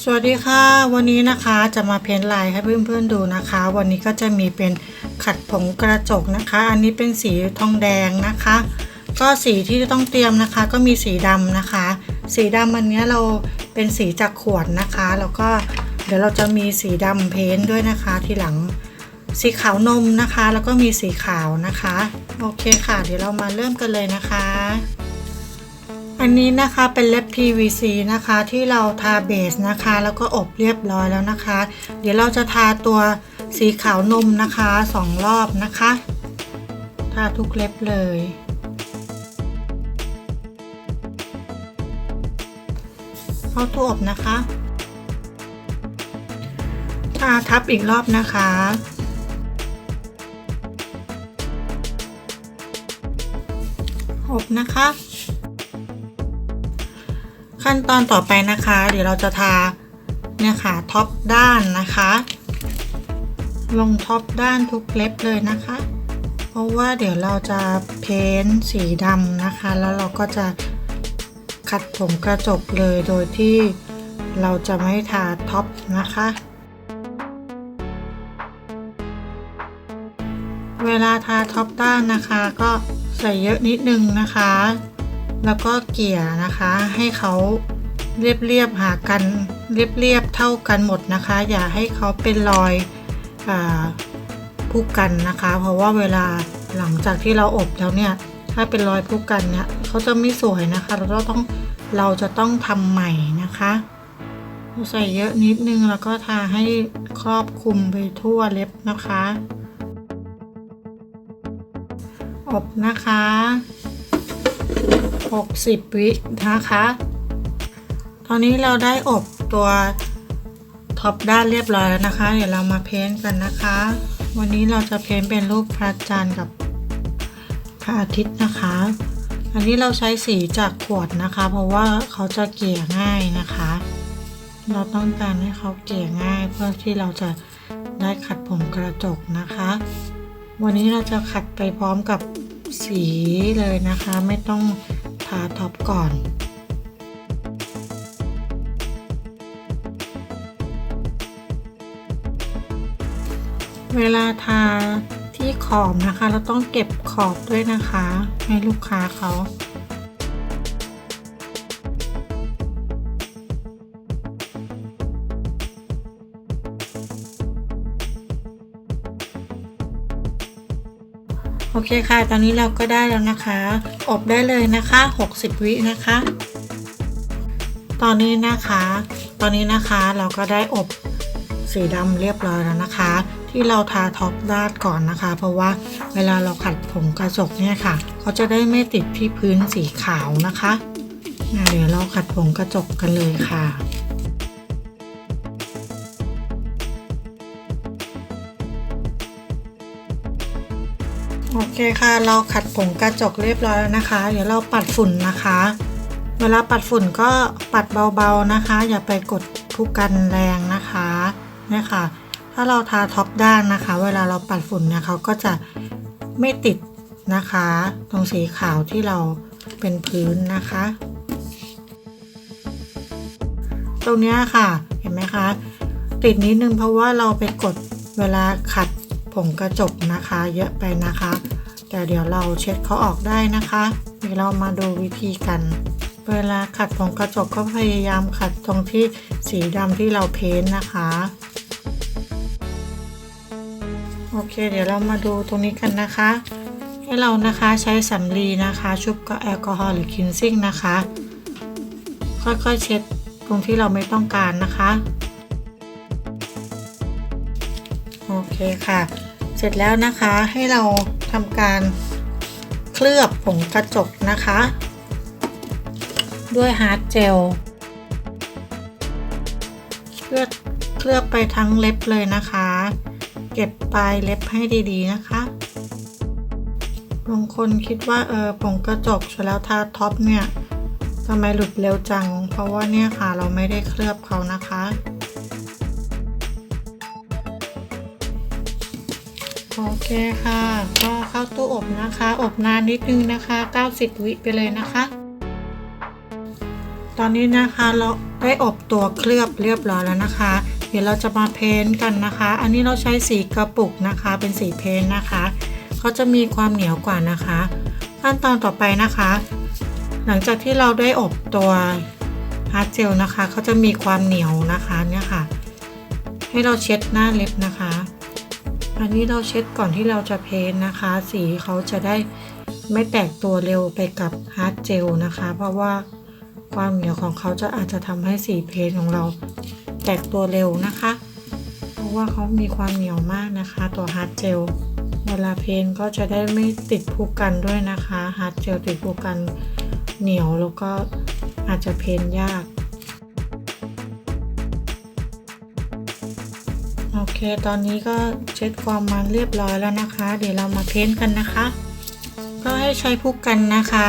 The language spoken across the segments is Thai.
สวัสดีค่ะ วันนี้นะคะจะมาเพ้นท์ลายให้เพื่อนๆดูนะคะ วันนี้ก็จะมีเป็นขัดผงกระจกนะคะ อันนี้เป็นสีทองแดงนะคะ ก็สีที่ต้องเตรียมนะคะ ก็มีสีดำนะคะ สีดำอันนี้เราเป็นสีจากขวดนะคะ แล้วก็เดี๋ยวเราจะมีสีดำเพ้นท์ด้วยนะคะ ทีหลังสีขาวนมนะคะ แล้วก็มีสีขาวนะคะ โอเคค่ะ เดี๋ยวเรามาเริ่มกันเลยนะคะ อันนี้นะคะเป็นเล็บ PVC นะคะที่เราทาเบสนะคะ แล้วก็อบเรียบร้อยแล้วนะคะ เดี๋ยวเราจะทาตัวสีขาวนมนะคะสองรอบนะคะ ทาทุกเล็บเลย เข้าตู้อบนะคะ ทาทับอีกรอบนะคะอบนะคะ ขั้นตอนต่อไปนะคะ เดี๋ยวเราจะทาเนี่ยค่ะท็อปด้านนะคะ ลงท็อปด้านทุกเล็บเลยนะคะ เพราะว่าเดี๋ยวเราจะเพ้นสีดำนะคะ แล้วเราก็จะขัดผมกระจกเลยโดยที่เราจะไม่ทาท็อปนะคะ เวลาทาท็อปด้านนะคะ ก็ใส่เยอะนิดนึงนะคะ แล้วก็เกี่ยนะคะ ให้เขาเรียบๆหากันเรียบๆเท่ากันหมดนะคะ อย่าให้เขาเป็นรอยอาพุกกันนะคะ เพราะว่าเวลาหลังจากที่เราอบแล้วเนี่ย ถ้าเป็นรอยพุกกันเนี่ยเขาจะไม่สวยนะคะ เราต้องเราจะต้องทำใหม่นะคะใส่เยอะนิดนึงแล้วก็ทาให้ครอบคลุมไปทั่วเล็บนะคะ อบนะคะ 60 วินะคะ ตอนนี้เราได้อบตัวท็อปด้านเรียบร้อยแล้วนะคะ เดี๋ยวเรามาเพ้นท์กันนะคะ วันนี้เราจะเพ้นท์เป็นรูปพระจันทร์กับพระอาทิตย์นะคะ อันนี้เราใช้สีจากขวดนะคะ เพราะว่าเขาจะเกลี่ยง่ายนะคะ เราต้องการให้เขาเกลี่ยง่าย เพื่อที่เราจะได้ขัดผมกระจกนะคะ วันนี้เราจะขัดไปพร้อมกับสีเลยนะคะ ไม่ต้องาท็อปก่อนเวลาทาที่ขอบนะคะ เราต้องเก็บขอบด้วยนะคะ ให้ลูกค้าเขา คค่ะ ตอนนี้เราก็ได้แล้วนะคะ อบได้เลยนะคะ 60 วินะคะ ตอนนี้นะคะ ตอนนี้นะคะเราก็ได้อบสีดำเรียบร้อยแล้วนะคะ ที่เราทาท็อปดานก่อนนะคะ เพราะว่าเวลาเราขัดผมกระจกเนี่ยค่ะเขาจะได้ไม่ติดที่พื้นสีขาวนะคะเดี๋ยวเราขัดผมกระจกกันเลยค่ะ โอเคค่ะ เราขัดผงกระจกเรียบร้อยแล้วนะคะ เดี๋ยวเราปัดฝุ่นนะคะ เวลาปัดฝุ่นก็ปัดเบาๆนะคะ อย่าไปกดทุกกันแรงนะคะเนี่ยค่ะ ถ้าเราทาท็อปด้านนะคะ เวลาเราปัดฝุ่นเนี่ยเขาก็จะไม่ติดนะคะ ตรงสีขาวที่เราเป็นพื้นนะคะ ตรงนี้ค่ะ เห็นไหมคะ ติดนิดนึงเพราะว่าเราไปกดเวลาขัด ผงกระจกนะคะ เยอะไปนะคะ แต่เดี๋ยวเราเช็ดเขาออกได้นะคะเดี๋ยวเรามาดูวิธีกัน เวลาขัดผงกระจกก็พยายามขัดตรงที่สีดำที่เราเพ้นท์นะคะโอเค เดี๋ยวเรามาดูตรงนี้กันนะคะ ให้เรานะคะใช้สำลีนะคะ ชุบกับแอลกอฮอล์หรือคินซิ่งนะคะ ค่อยๆเช็ดตรงที่เราไม่ต้องการนะคะ คค่ะ เสร็จแล้วนะคะให้เราทำการเคลือบผงกระจกนะคะ ด้วยฮาร์ดเจลเคลือบเคลือบไปทั้งเล็บเลยนะคะ เก็บปลายเล็บให้ดีๆนะคะบางคนคิดว่าเออผงกระจกเสร็จแล้วทาท็อปเนี่ยทำไมหลุดเร็วจัง เพราะว่าเนี่ยค่ะเราไม่ได้เคลือบเขานะคะ โอเคค่ะ ก็เข้าตู้อบนะคะ อบนานนิดนึงนะคะ 90 วิไปเลยนะคะ ตอนนี้นะคะเราได้อบตัวเคลือบเรียบร้อยแล้วนะคะ เดี๋ยวเราจะมาเพ้นท์กันนะคะ อันนี้เราใช้สีกระปุกนะคะ เป็นสีเพ้นท์นะคะเขาจะมีความเหนียวกว่านะคะ ขั้นตอนต่อไปนะคะ หลังจากที่เราได้อบตัวฮาร์ดเจลนะคะเขาจะมีความเหนียวนะคะเนี่ยค่ะ ให้เราเช็ดหน้าเล็บนะคะ อันนี้เราเช็ดก่อนที่เราจะเพ้นท์นะคะ สีเขาจะได้ไม่แตกตัวเร็วไปกับฮาร์ดเจลนะคะ เพราะว่าความเหนียวของเขาจะอาจจะทำให้สีเพ้นท์ของเราแตกตัวเร็วนะคะ เพราะว่าเขามีความเหนียวมากนะคะ ตัวฮาร์ดเจลเวลาเพ้นท์ก็จะได้ไม่ติดภูกันด้วยนะคะฮาร์ดเจลติดภูกันเหนียวแล้วก็อาจจะเพ้นท์ยาก ตอนนี้ก็เช็ดความมันเรียบร้อยแล้วนะคะ เดี๋ยวเรามาเพ้นท์กันนะคะ ก็ให้ใช้พุกกันนะคะ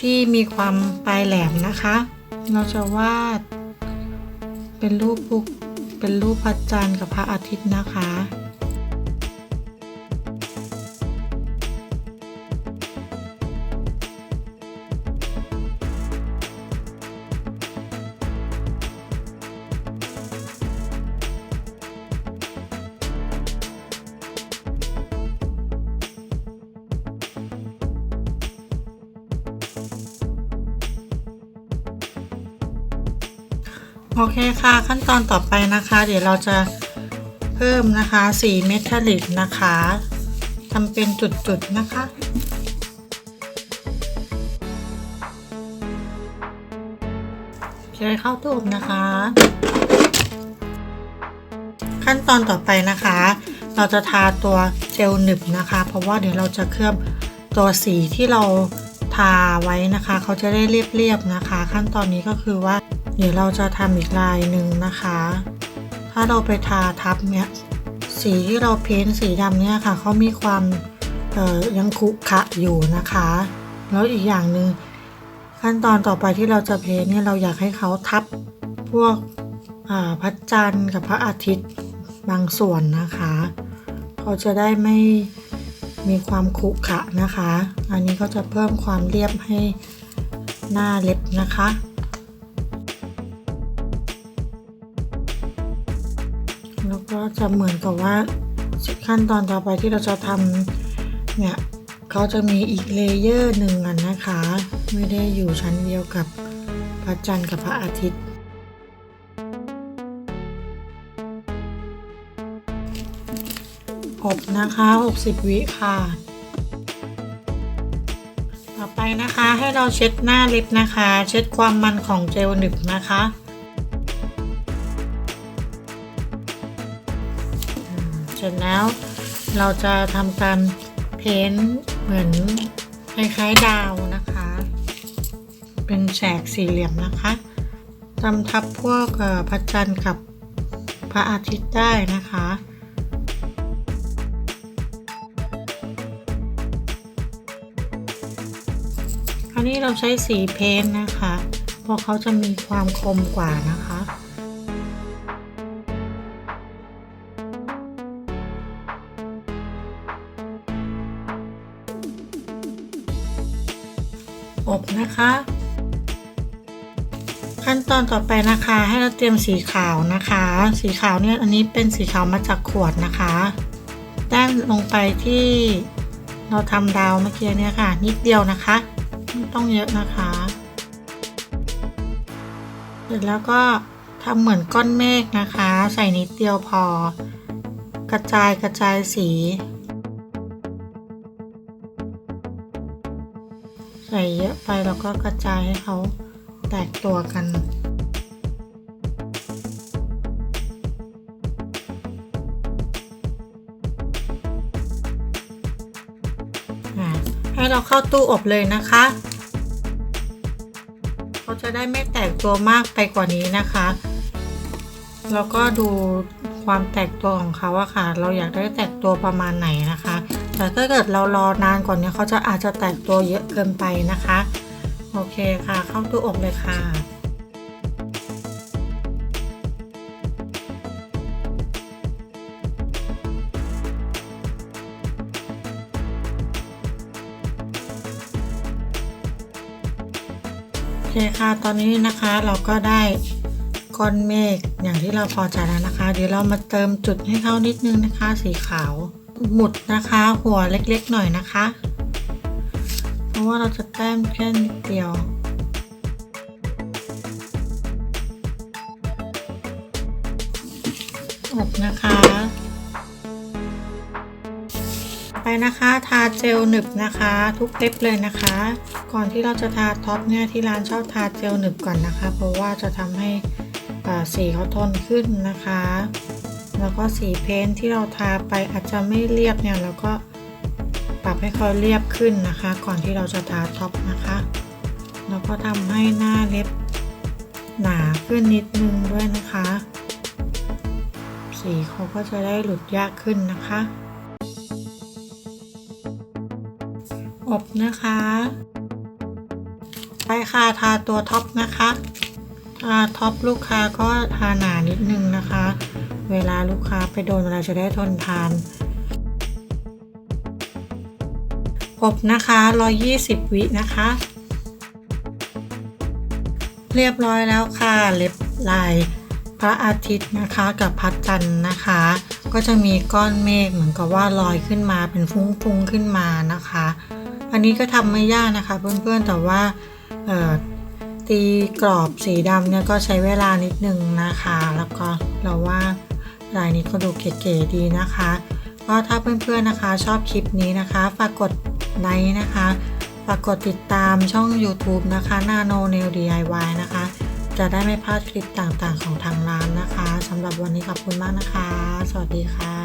ที่มีความปลายแหลมนะคะ เราจะวาด เป็นรูปพุกเป็นรูปพระจันทร์กับพระอาทิตย์นะคะ โอเคค่ะขั้นตอนต่อไปนะคะ เดี๋ยวเราจะเพิ่มนะคะสีเมทัลลิกนะคะทำเป็นจุดๆนะคะเทเข้าวตู้อบนะคะ ขั้นตอนต่อไปนะคะ เราจะทาตัวเจลหนึบนะคะ เพราะว่าเดี๋ยวเราจะเคลือบตัวสีที่เราทาไว้นะคะ เขาจะได้เรียบๆนะคะ ขั้นตอนนี้ก็คือว่า เดี๋ยวเราจะทำอีกลายหนึ่งนะคะ ถ้าเราไปทาทับเนี่ยสีที่เราเพ้นสีดำเนี่ยค่ะเขามีความยังขุขะอยู่นะคะ แล้วอีกอย่างหนึ่งขั้นตอนต่อไปที่เราจะเพ้นเนี่ยเราอยากให้เขาทับพวกพระจันทร์กับพระอาทิตย์บางส่วนนะคะเขาจะได้ไม่มีความขุขะนะคะ อันนี้ก็จะเพิ่มความเรียบให้หน้าเล็บนะคะ จะเหมือนกับว่าขั้นตอนต่อไปที่เราจะทำเนี่ยเขาจะมีอีกเลเยอร์หนึ่งอะนะคะ ไม่ได้อยู่ชั้นเดียวกับพระจันทร์กับพระอาทิตย์ อบนะคะ 60 วิค่ะ ต่อไปนะคะให้เราเช็ดหน้าล็บนะคะ เช็ดความมันของเจลหนึบนะคะ ร็จแล้ว เราจะทำการเพ้นเหมือนคล้ายๆดาวนะคะ เป็นแฉกสี่เหลี่ยมนะคะทำทับพวกพระจันทร์กับพระอาทิตย์ได้นะคะคราวนี้เราใช้สีเพ้นนะคะ เพราะเขาจะมีความคมกว่านะคะ อบนะคะ ขั้นตอนต่อไปนะคะ ให้เราเตรียมสีขาวนะคะ สีขาวเนี่ยอันนี้เป็นสีขาวมาจากขวดนะคะแต้มลงไปที่เราทำดาวเมื่อกี้เนี่ยค่ะ นิดเดียวนะคะไม่ต้องเยอะนะคะ เสร็จแล้วก็ทำเหมือนก้อนเมฆนะคะ ใส่นิดเดียวพอกระจายกระจายสี ส่เยอะไปแล้วก็กระจายให้เขาแตกตัวกัน ให้เราเข้าตู้อบเลยนะคะ เขาจะได้ไม่แตกตัวมากไปกว่านี้นะคะ แล้วก็ดูความแตกตัวของเขาอะค่ะ เราอยากได้แตกตัวประมาณไหนนะคะ แต่ถ้าเกิดเรารอนานกว่านี้เขาจะอาจจะแตกตัวเยอะเกินไปนะคะ โอเคค่ะ เข้าตู้อบเลยค่ะค่ะ ตอนนี้นะคะเราก็ได้ก้อนเมฆอย่างที่เราพอใจแล้วนะคะ เดี๋ยวเรามาเติมจุดให้เขานิดนึงนะคะ สีขาว หมุดนะคะ หัวเล็กๆหน่อยนะคะ เพราะว่าเราจะแต้มแค่นิดเดียวอบนะคะ ไปนะคะทาเจลหนึบนะคะ ทุกเล็บเลยนะคะ ก่อนที่เราจะทาท็อปเนี่ยที่ร้านชอบทาเจลหนึบก่อนนะคะ เพราะว่าจะทำให้สีเขาทนขึ้นนะคะ แล้วก็สีเพ้นท์ที่เราทาไปอาจจะไม่เรียบเนี่ยเราก็ปรับให้เขาเรียบขึ้นนะคะ ก่อนที่เราจะทาท็อปนะคะแล้วก็ทำให้หน้าเล็บหนาขึ้นนิดนึงด้วยนะคะ สีเขาก็จะได้หลุดยากขึ้นนะคะ อบนะคะ ไปค่ะทาตัวท็อปนะคะ ทาท็อปลูกค้าก็ทาหนานิดนึงนะคะ เวลาลูกค้าไปโดนเราจะได้ทนทานอบนะคะ 120 วินะคะ เรียบร้อยแล้วค่ะ เล็บลายพระอาทิตย์นะคะ กับพระจันทร์นะคะ ก็จะมีก้อนเมฆเหมือนกับว่าลอยขึ้นมาเป็นฟุ้งๆขึ้นมานะคะ อันนี้ก็ทำไม่ยากนะคะ เพื่อนๆ แต่ว่าตีกรอบสีดำเนี่ยก็ใช้เวลานิดนึงนะคะ แล้วก็เราว่า ลายนี้ก็ดูเก๋ๆดีนะคะ ก็ถ้าเพื่อนๆนะคะชอบคลิปนี้นะคะ ฝากกดไลค์นะคะ ฝากกดติดตามช่อง YouTube นะคะ Nano Nail DIY นะคะ จะได้ไม่พลาดคลิปต่างๆของทางร้านนะคะสำหรับวันนี้ขอบคุณมากนะคะ สวัสดีค่ะ